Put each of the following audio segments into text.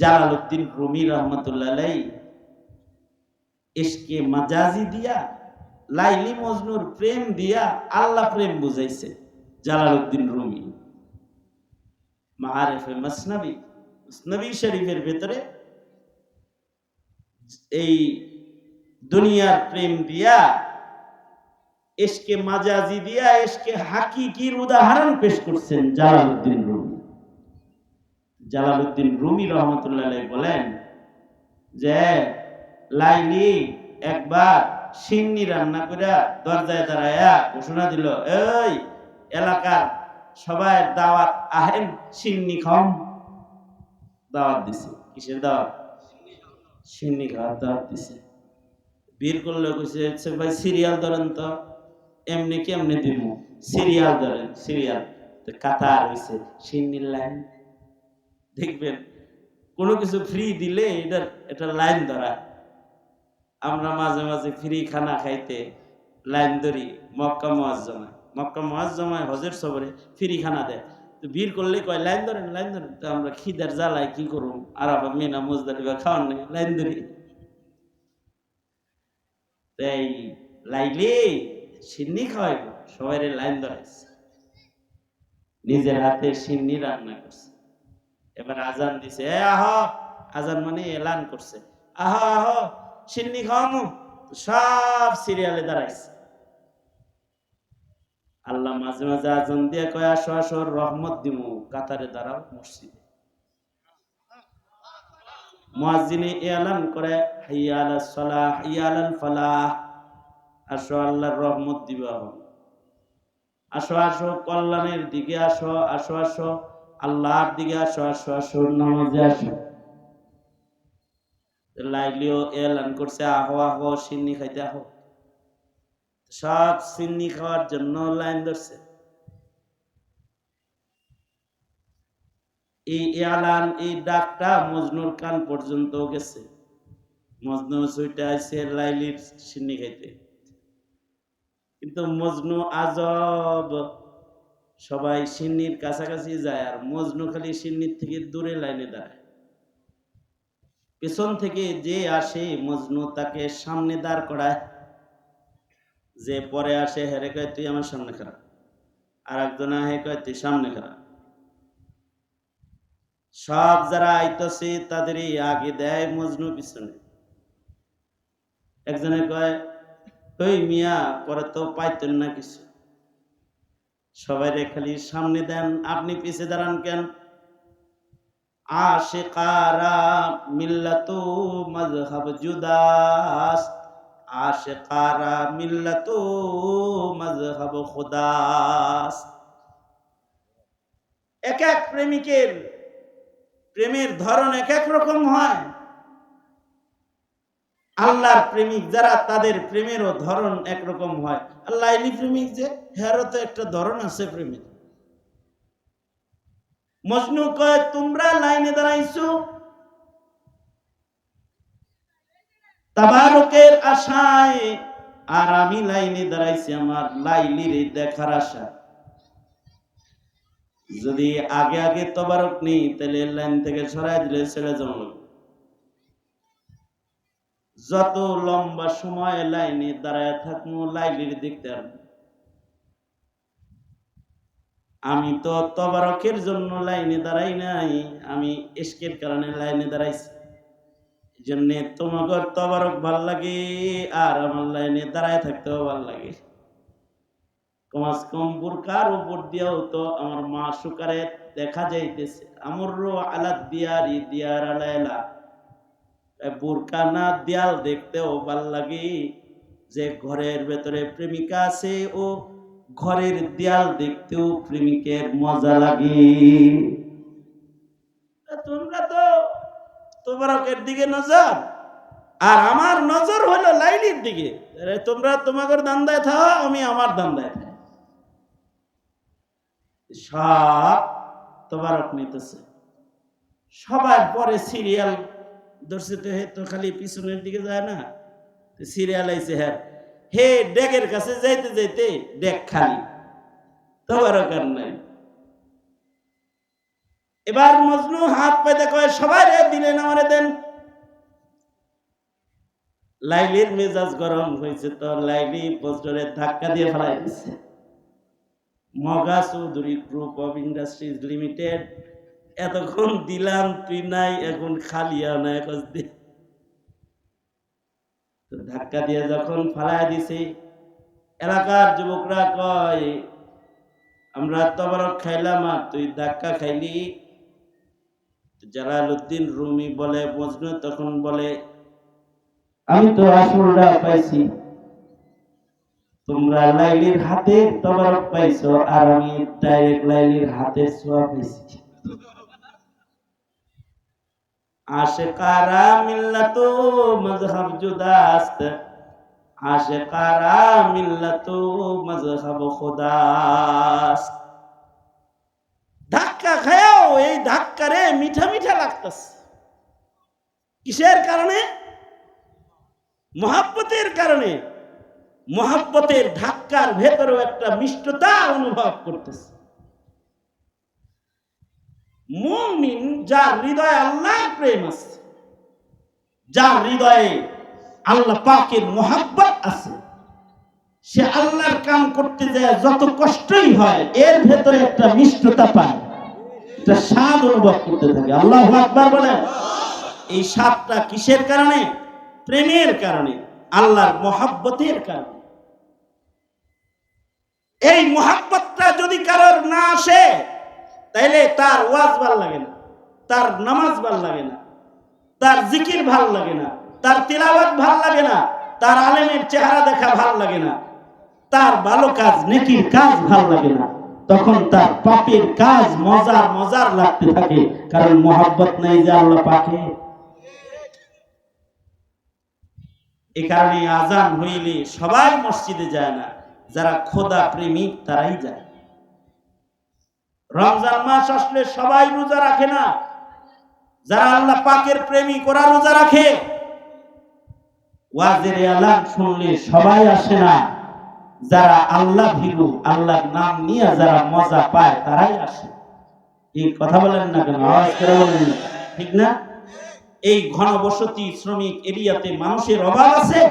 Jalaluddin Rumi রহমতুল্লাহ ইশকে মাজাজি দিয়া, লাইলি মজনুর প্রেম দিয়া আল্লাহ প্রেম বুঝাইছে, জালালউদ্দিন রুমি। মাসনাবি শরীফের ভেতরে এই দুনিয়ার প্রেম দিয়া এসকে মাজাজি দিয়া এসকে উদাহরণ পেশ করছেন জালালউদ্দিন রুমি। জালালউদ্দিন রুমি রহমতুল্লাহ বলেন যে লাইলি একবার সিন্নি রান্না করে দরজায় দাঁড়াইয়া ঘোষণা দিল, এই এলাকার সবাই দাওয়াত আহেন সিন্নি খাম দাওয়াত দিছে। কিসের দাওয়াত? সিন্নি খাওয়ার দাওয়াত দিছে। বীর করলে কইছে "আচ্ছা ভাই সিরিয়াল ধরেন তো, এমনি কেমনি দিব সিরিয়াল ধরেন, সিরিয়াল। কাতার হইছে, সিন্নির লাইন দেখবেন, কোনো কিছু ফ্রি দিলে এটার এটা লাইন ধরা। আমরা মাঝে মাঝে ফ্রি খানা খাইতে লাইন ধরি মক্কা মোয়াজ্জমায় মক্কা মোয়াজ্জমায় হজের সবরে ফ্রি খানা দেয়। তো ভিড় করলে কয় লাইন ধরেন লাইন ধরেন। তো আমরা খিদার জ্বালায় কি করুম? আর আবার মেনা মুজদালিবা খাওয়ার নেই লাইন ধরি। তাই লাইলে সিন্নি খাওয়াইব সবাই লাইন ধরাইছে। নিজের হাতে সিন্নি রান্না করছে। এবার আজান দিছে আহ! আজান মানে এলান করছে। আহ আহ! সিন্নি খাওয়ামু। সব সিরিয়ালে দাঁড়াইছে। আল্লাহ মাঝে মাঝে আজান দিয়ে কয়, আসো আসো, রহমত দিমু। কাতারে দাঁড়াও, মসজিদে। মুয়াজ্জিনে এলান করে, হাইয়া আলাস সালাহ, হাইয়া আলাল আসো, আল্লাহর রহমত দিবা। আসো আসো, কল্যাণের দিকে আসো আসো আসো। আল্লাহর দিকে আসো আসো আসো নামাজে আসো। এলান করছে, আহো আহো সিন্নি খাইতে, আহো। সব সিন্নি খাওয়ার জন্য লাইন ধরছে। এই এলান, এই ডাকটা মজনুর কান পর্যন্ত গেছে। মজনু সুইটা আছে লাইলির সিন্নি খাইতে। কিন্তু মজনু আজব সবাই সিন্নির কাছাকাছি যায় আর মজনু খালি সিন্নির থেকে দূরে লাইনে দাঁড়ায়। পেছন থেকে যে আসে, মজনু তাকে সামনে দাঁড় করায়। যে পরে আসে, হেরে কয়, তুই আমার সামনে খারাপ। আর একজন আহে, কয়, তুই সামনে খারাপ। সব যারা আইতছে, তাদেরই আগে দেয় মজনু পিছনে। একজনে কয়, ওই মিয়া, পরে তো পাইতেন না কিছু। সবাই খালি সামনে দেন, আপনি পিছে দাঁড়ান কেন? আশেকারা মিল্লাতু মজহব জুদাস, আশেকারা মিল্লাতু মজহব খুদাস। এক এক প্রেমিকের প্রেমের ধরন এক এক রকম হয়। আল্লাহর প্রেমিক যারা তাদের প্রেমেরও ধরন একরকম হয়। আল্লাহ প্রেমিক যে হ্যারও তো একটা ধরন আছে প্রেমের। মজনু কয়, তোমরা লাইনে দাঁড়াইছো? তাবারকের আশায়, আর আমি লাইনে দাঁড়াইছি আমার লাইলির দেখার আশা যদি আগে আগে তবারক নেই, তাহলে লাইন থেকে সরাই দিলে ছেড়ে যাব। যত লম্বা সময় লাইনে দাঁড়ায় থাকব লাইলির দেখতে আমি তো তবারকের জন্য লাইনে দাঁড়াই নাই, আমি এসকের কারণে লাইনে দাঁড়াইছি। জন্যে তোমাকে তবারক ভালো লাগে, আর আমার লাইনে দাঁড়ায় থাকতেও ভালো লাগে। কমাস কম বুরকার উপর দিয়েও তো আমার মা সুকারে দেখা যাইতেছে। আমর আলাদ দিয়ারি, দিয়ার আলাইলা বুরকা না দেয়াল দেখতেও ভালো লাগে। যে ঘরের ভেতরে প্রেমিকা আছে, ও ঘরের দেয়াল দেখতেও প্রেমিকের মজা লাগে। তোমরা তো তোমরাকের দিকে নজর, আর আমার নজর হলো লাইলির দিকে। তোমরা তোমাদের দান্দায় থাও, আমি আমার দান্দায় থাই। সব তোবারক নিতেছে। সবার পরে সিরিয়াল ধরছে তো হে, তো খালি পিছনের দিকে যায় না? সিরিয়াল আইছে হ্যাঁ হে, ডেকের কাছে যাইতে যাইতে ডেক খালি। তোমার কার নাই। এবার মজনু হাত পাইতে কয়, সবাই রে, দিলেন আমারে দেন। লাইলির মেজাজ গরম হয়েছে তো লাইলি বজ্রের ধাক্কা দিয়ে ফেলাই দিছে Moga Chowdhury group of industries limited এতক্ষণ দিলাম, তুই নাই, এখন খালিয়া না এখন ধাক্কা দিয়ে যখন ফালাই দিছি, এলাকার যুবকরা কয়, আমরা তবরক খাইলাম আর তুই ধাক্কা খাইলি। জালালউদ্দিন রুমি বলে, মজনু তখন বলে, আমি তো আসলটা পাইছি। তোমরা লাইলির হাতে তবরক পাইছো আর আমি ডাইরেক্ট লাইলির হাতে ছোঁয়া পাইছি। আশেকারা মিল্লাতো মজহব জুদাস্ত। আশেকারা মিল্লাতো মজহব খুদাস্ত। ধাক্কা খায়াও এই ধাক্কারে মিঠা মিঠা লাগতেছে। কিসের কারণে? মহাব্বতের কারণে। মহাব্বতের ধাক্কার ভেতরেও একটা মিষ্টতা অনুভব করতেছে। মুমিন যার হৃদয়ে আল্লাহ প্রেম আছে, যার হৃদয়ে আল্লাহ পাকের মোহাব্বত আছে, সে আল্লাহর কাম করতে যায় যত কষ্টই হয়, এর ভেতরে একটা মিষ্টতা পায়, একটা স্বাদ অনুভব করতে থাকে। আল্লাহ আকবার বলেন, এই স্বাদটা কিসের কারণে? প্রেমের কারণে, আল্লাহর মহাব্বতের কারণে। এই মহাব্বতটা যদি কারোর না আসে তাইলে তার ওয়াজ ভালো লাগে না, তার নামাজ ভালো লাগে না, তার জিকির ভালো লাগে না, তার তিলাওয়াত ভালো লাগে না, তার আলেমের চেহারা দেখা ভালো লাগে না, তার ভালো কাজ, নেকির কাজ ভালো লাগে না, তখন তার পাপের কাজ মজার মজার লাগতে থাকে, কারণ মোহাব্বত নেই যে আল্লাহ পাকে। এ কারণে আজান হইলে সবাই মসজিদে যায় না, যারা খোদা প্রেমিক তারাই যায়। রমজান মাস আসলে সবাই রোজা রাখে না। যারা আল্লাহ পাকের প্রেমিক ওরা রোজা রাখে। ওয়াজের আলাম শুনলে সবাই আসে না। যারা আল্লাহ ভীরু আল্লাহর নাম নিয়ে যারা মজা পায়, তারাই আসে। এই কথা বলেন না কেন? আওয়াজ করে বলেন। ঠিক না? এই ঘনবসতি শ্রমিক এরিয়াতে মানুষের অভাব আছে?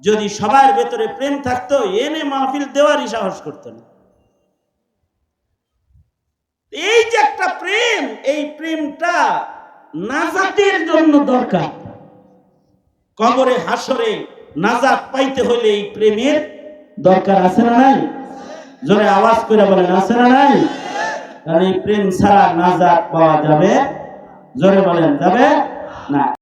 যদি সবার ভেতরে প্রেম থাকতো, এনে মাহফিল দেওয়ারই সাহস করতো না। এই যে একটা প্রেম, এই প্রেমটা নাজাতের জন্য দরকার। কবরে হাসরে নাজাত পাইতে হলে এই প্রেমের দরকার আছে না নাই? জোরে আওয়াজ করে বলেন, আছে না নাই? কারণ এই প্রেম ছাড়া নাজাত পাওয়া যাবে? জোরে বলেন, যাবে? না।